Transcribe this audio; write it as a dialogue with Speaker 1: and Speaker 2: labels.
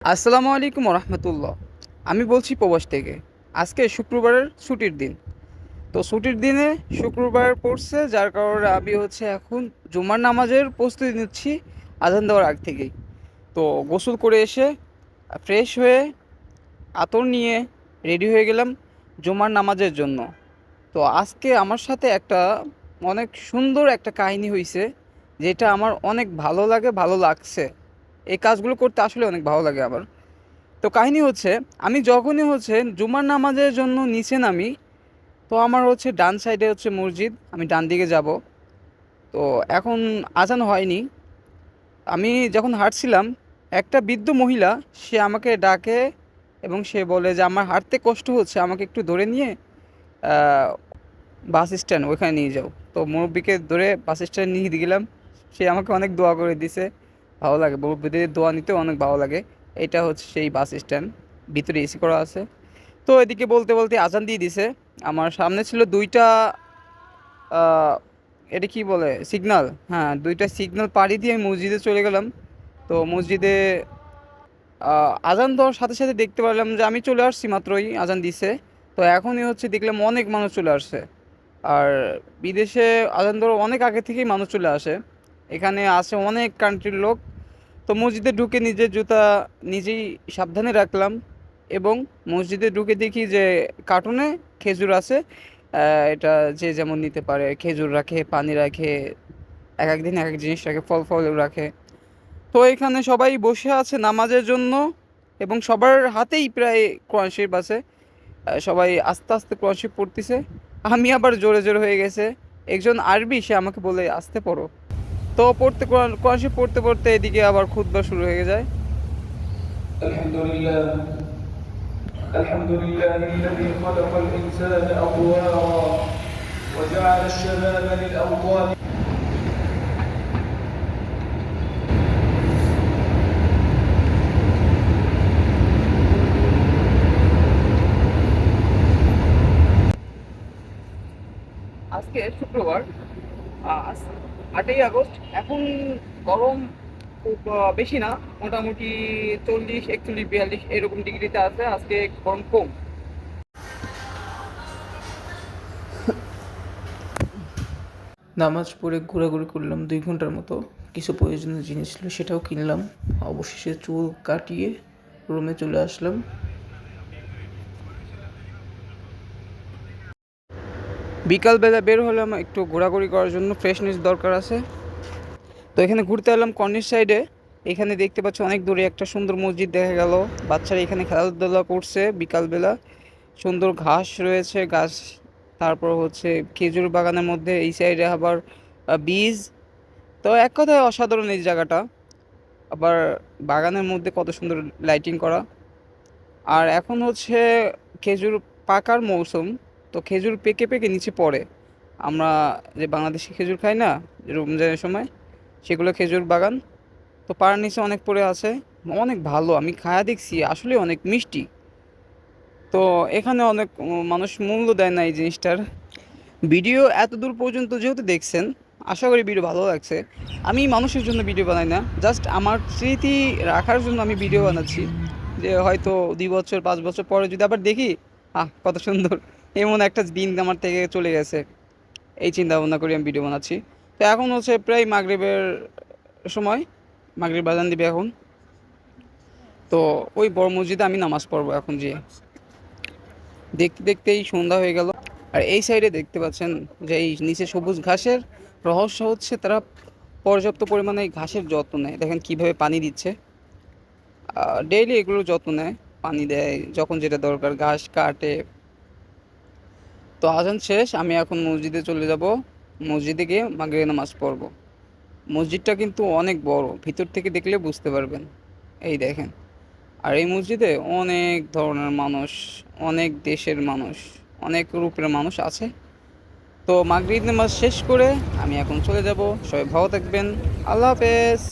Speaker 1: আসসালামু আলাইকুম রহমতুল্লাহ আমি বলছি প্রবাস থেকে। আজকে শুক্রবারের ছুটির দিন। তো ছুটির দিনে শুক্রবার পড়ছে, যার কারণে আমি হচ্ছে এখন জুমার নামাজের প্রস্তুতি নিচ্ছি আজান দেওয়ার আগ থেকেই। তো গোসল করে এসে ফ্রেশ হয়ে আতর নিয়ে রেডি হয়ে গেলাম জুমার নামাজের জন্য। তো আজকে আমার সাথে একটা অনেক সুন্দর একটা কাহিনী হয়েছে যেটা আমার অনেক ভালো লাগে, ভালো লাগছে। এই কাজগুলো করতে আসলে অনেক ভালো লাগে আমার। তো কাহিনী হচ্ছে, আমি যখনই হচ্ছে জুমার নামাজের জন্য নিচে নামি, তো আমার হচ্ছে ডান সাইডে হচ্ছে মসজিদ, আমি ডান দিকে যাব। তো এখন আজান হয়নি। আমি যখন হাঁটছিলাম, একটা বৃদ্ধ মহিলা, সে আমাকে ডাকে এবং সে বলে যে, আমার হাঁটতে কষ্ট হচ্ছে, আমাকে একটু ধরে নিয়ে বাস স্ট্যান্ড ওইখানে নিয়ে যাও। তো মুরব্বীকে ধরে বাস স্ট্যান্ড নিয়ে গেলাম। সে আমাকে অনেক দোয়া করে দিছে। ভালো লাগে। মুরব্বীদের দোয়া নিতেও অনেক ভালো লাগে। এটা হচ্ছে সেই বাস স্ট্যান্ড। ভিতরে এসি করা আছে। তো এদিকে বলতে বলতে আজান দিয়ে দিছে। আমার সামনে ছিল দুইটা এটা কি বলে? সিগনাল। হ্যাঁ দুইটা সিগনাল পাড়ি দিয়ে আমি মসজিদে চলে গেলাম। তো মসজিদে আজান দেওয়ার সাথে সাথে দেখতে পারলাম যে আমি চলে আসছি মাত্রই, আজান দিছে। তো এখনই হচ্ছে দেখলাম অনেক মানুষ চলে আসছে। আর বিদেশে আজান দেওয়ার অনেক আগে থেকেই মানুষ চলে আসে। এখানে আসে অনেক কান্ট্রির লোক। তো মসজিদে ঢুকে নিজের জুতা নিজেই সাবধানে রাখলাম এবং মসজিদে ঢুকে দেখি যে কার্টুনে খেজুর আছে এটা যে যেমন নিতে পারে, খেজুর রাখে, পানি রাখে, এক এক দিন এক এক জিনিস রাখে, ফল ফল রাখে। তো এখানে সবাই বসে আছে নামাজের জন্য এবং সবার হাতেই প্রায় কোরআন আছে সবাই আস্তে আস্তে শরীফ পড়তেছে। আমি আবার জোরে জোরে হয়ে গেছে। একজন আরবি, সে আমাকে বলে, আসতে পড়ো। তো পড়তে কোরআন কোরআন শরীফ পড়তে পড়তে এদিকে আবার খুতবা শুরু হয়ে যায়
Speaker 2: الحمد لله الحمد لله الذي خلق الإنسان أطوارا وجعل الشباب للأوطان
Speaker 1: আজকে শুক্রবার আজ আটই আগস্ট। এখন গরম খুব বেশি না, মোটামুটি চল্লিশ, একচল্লিশ, বিয়াল্লিশ এরকম ডিগ্রিতে আছে, আজকে গরম কম। নামাজ পড়ে ঘোরাঘুরি করলাম দুই ঘণ্টার মতো। কিছু প্রয়োজনীয় জিনিস ছিল সেটাও কিনলাম। অবশেষে চুল কাটিয়ে রুমে চলে আসলাম। বিকালবেলা বের হলাম একটু ঘোরাঘুরি করার জন্য ফ্রেশনেস দরকার আছে। তো এখানে ঘুরতে এলাম কর্নির সাইডে। এখানে দেখতে পাচ্ছি অনেক দূরে একটা সুন্দর মসজিদ দেখা গেল। বাচ্চারা এখানে খেলাধুলা করছে বিকালবেলা সুন্দর ঘাস রয়েছে, গাছ, তারপর হচ্ছে খেজুর বাগানের মধ্যে, এই সাইডে আবার বীজ। তো এক কথায় অসাধারণ এই জায়গাটা। আবার বাগানের মধ্যে কত সুন্দর লাইটিং করা। আর এখন হচ্ছে খেজুর পাকার মৌসুম। তো খেজুর পেকে পেকে নিচে পড়ে। আমরা যে বাংলাদেশি খেজুর খাই না রমজানের সময়, সেগুলো খেজুর বাগান। তো পাড়ার নিচে অনেক পড়ে আছে, অনেক ভালো, আমি খায়া দেখছি, আসলে অনেক মিষ্টি। তো এখানে অনেক মানুষ মূল্য দেয় না এই জিনিসটার। ভিডিও এত দূর পর্যন্ত যেহেতু দেখছেন, আশা করি ভিডিও ভালো লাগছে। আমি মানুষের জন্য ভিডিও বানাই না, জাস্ট আমার স্মৃতি রাখার জন্য আমি ভিডিও বানাচ্ছি। যে হয়তো দুই বছর, পাঁচ বছর পরে যদি আবার দেখি, আহ, কত সুন্দর। এমন একটা দিন আমার থেকে চলে গেছে। এই চিন্তা ভাবনা করে আমি ভিডিও বানাচ্ছি। তো এখন হচ্ছে প্রায় মাগরিবের সময়, মাগরিব বাজান দিবে এখন। তো ওই বড় মসজিদে আমি নামাজ পড়ব এখন যে দেখতে দেখতেই সন্ধ্যা হয়ে গেল। আর এই সাইডে দেখতে পাচ্ছেন যে এই নিচে সবুজ ঘাসের রহস্য হচ্ছে তারা পর্যাপ্ত পরিমাণে এই ঘাসের যত্ন নেয়। দেখেন কীভাবে পানি দিচ্ছে। ডেইলি এগুলোর যত্ন নেয়। পানি দেয় যখন যেটা দরকার, ঘাস কাটে তো আজান শেষ, আমি এখন মসজিদে চলে যাব। মসজিদে গিয়ে মাগরিব নামাজ পড়ব। মসজিদটা কিন্তু অনেক বড়, ভিতর থেকে দেখলে বুঝতে পারবেন। এই দেখেন, আর এই মসজিদে অনেক ধরনের মানুষ, অনেক দেশের মানুষ, অনেক রূপের মানুষ আছে। তো মাগরিব নামাজ শেষ করে আমি এখন চলে যাব। সবাই ভালো থাকবেন। আল্লাহ হাফেজ।